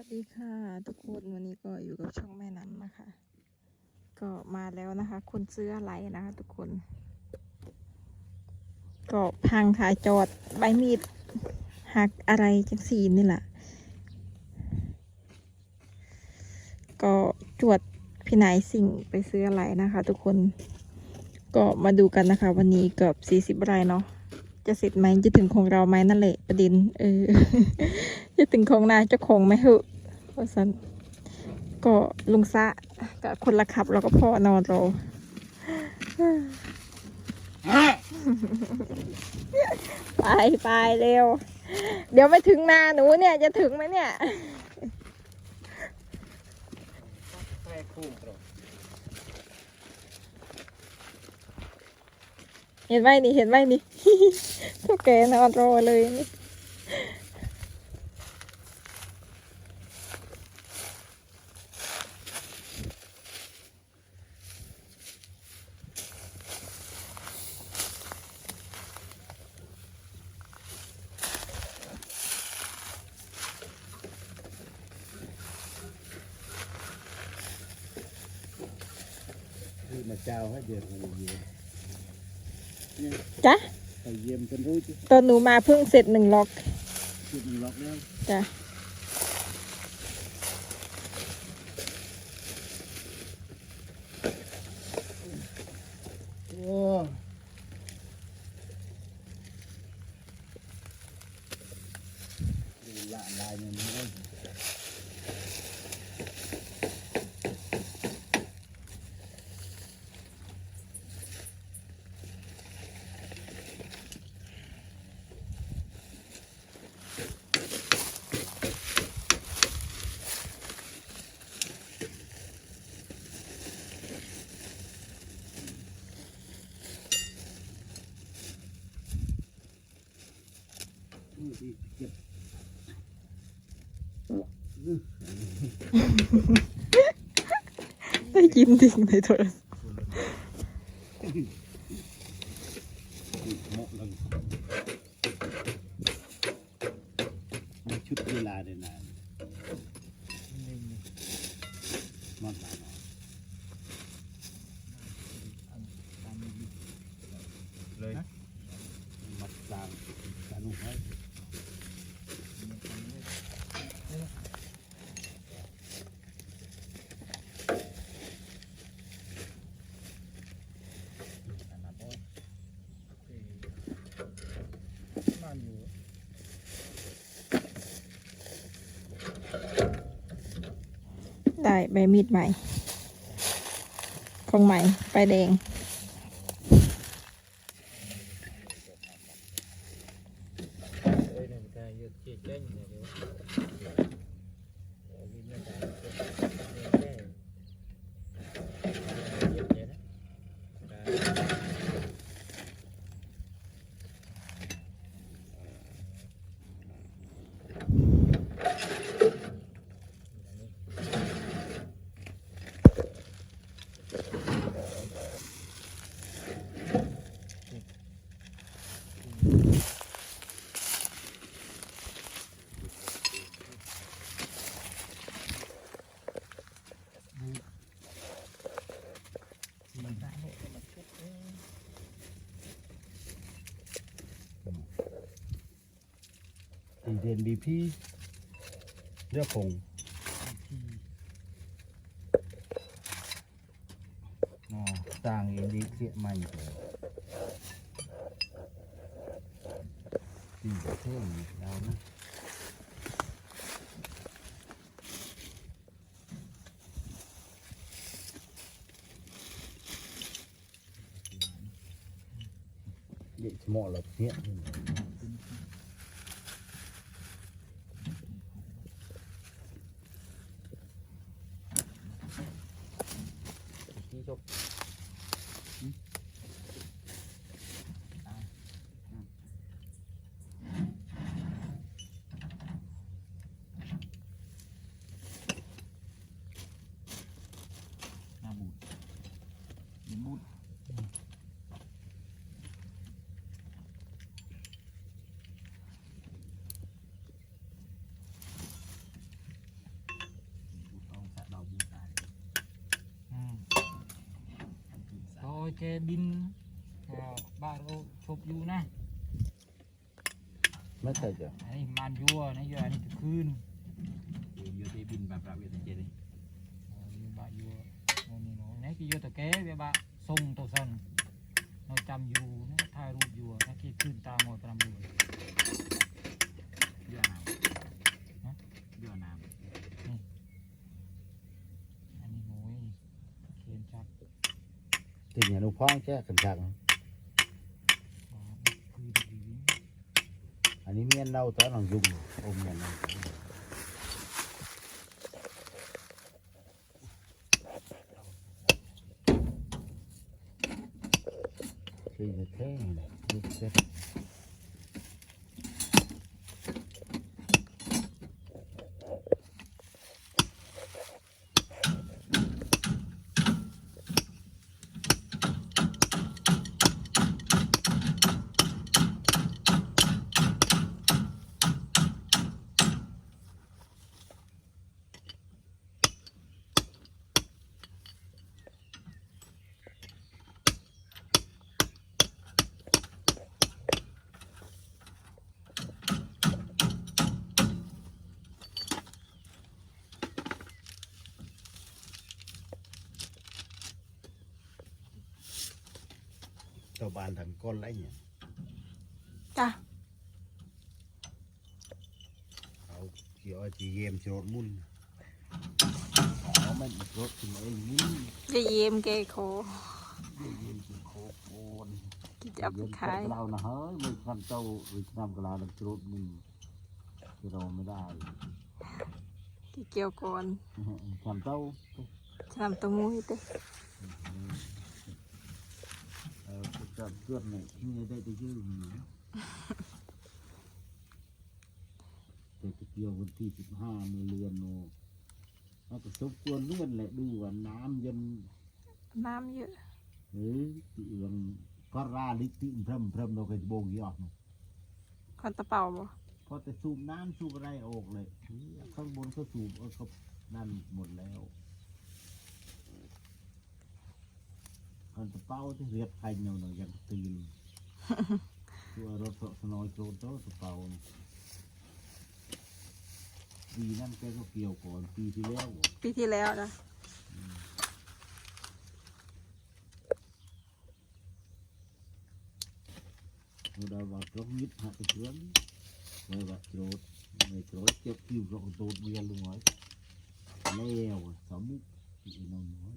วัสดีค่ะทุกคนวันนี้ก็อยู่กับช่องแม่น้ำนะคะ ก็มาแล้วนะคะ คนซื้ออะไรนะคะ ทุกคน ก็พังค่ะจอดใบมีดหักอะไรจังสีนี่แหละก็จวดพี่นายสิ่งไปซื้ออะไรนะคะ ทุกคนก็มาดูกันนะคะ วันนี้เกือบสี่สิบไรเนาะจะเสร็จไหมจะถึงของเราไหมนั่นแหละประเด็นเออ จะถึงของนายเจ้าของไหมเหอะเพราะฉะนั้นก็ลุงซะกับคนละขับแล้วก็พ่อนอนรอไปไปเร็ว เดี๋ยวไม่ถึงนาหนูเนี่ยจะถึงไหมเนี่ยเห็นไหมนี่เห็นไหมนี่พวกแกนอนรอเลยนี่ ที่มาเจ้าให้เดือนกันเยี่ยมเนี่ยจ้ะ ไปเยี่ยมกันรู้จิตอนหนูมาเพิ่งเสร็จหนึ่งล็อก จุดมันล็อกแล้วจ้ะ โอ้ดูละลายมันไม่ได้ อู้ดีเก็บ กินจริงในโทรศัพท์ชุดเวลาเดินนานมันตาหน่อยเลยมัดกลางกลางหัว ได้ใบมีดใหม่ของใหม่ใบแดงตีเดนบีพีเลือกคงต่างเองดีเสียใหม่เลยตีเท่งดาวนะเด็กเหมาะหรอกเนี่ย ที่ชก หน้าบูดยินบูด เแกดินอ่าบ้านเราชบอยู่นะไม่ใช่จ้ะอันนี้มันยัวนะยัวอันนี้ตะคืนอยู่อยู่ที่บินแบบรับอยู่ที่เจนี่อ่ายัวบะยัวโน่นนี่เนาะนี่คือยัวตะแกเวียบะส่งตัวสันเราจำอยู่นะถ่ายรูปอยู่นะที่ขึ้นตามหมดตามดู เยื่อน้ำ ฮะ เยื่อน้ อันนี้หมูยเขียนชัด ติดอย่างลูกพ้องแค่ขันจังอันนี้เมียนเน่าตอนหลังยุงอมเมียนเน่าสี่จะเท่งเลยลูกเซ็ต ชาวบ้านทันก้นไรเนี่ย จ้ะ เอาเกี่ยวไอ้จีเยี่ยมโจดมุ่นเอามันรถขึ้นมาเองนี่ จะเยี่ยม แกขอเยี่ยมโคโอนที่จะเอาไปขายเรานะเฮ้ยไม่ทำเจ้าหรือทำกะลาดังโจดมุ่นที่เรับเพื่อนเนี่ยที่นี่ได้ไปยืมนะแต่ตะเกียววันที่สิบห้ามือเรือนโนเอาก็สมควรเลื่อนแหละดูว่าน้ำย็นน้ำเยอะหรือตีเอืองก็ราลิติมพรำพรำเราก็จะโบกยอดเนาะคอนตะเป่าบ่พอแต่สูบน้ำสูบอะไรออกเลยข้างบนก็สูบเออเขานั่นหมดแล้ว คนตะเป้าที่เรียบไทยเนาะอย่างตีนตัวรถสนอยโจรโตตะเป้าเนี่ยปีนั้นแกก็เกี่ยวก่อนปีที่แล้วปีที่แล้วนะเราได้ว่าตรงนิดหักไปเชื่อมไม่ว่าโจรไม่โจรเจ็บคิวเราโดนเวียนลงไว้แล้วสมุกที่นอนน้อย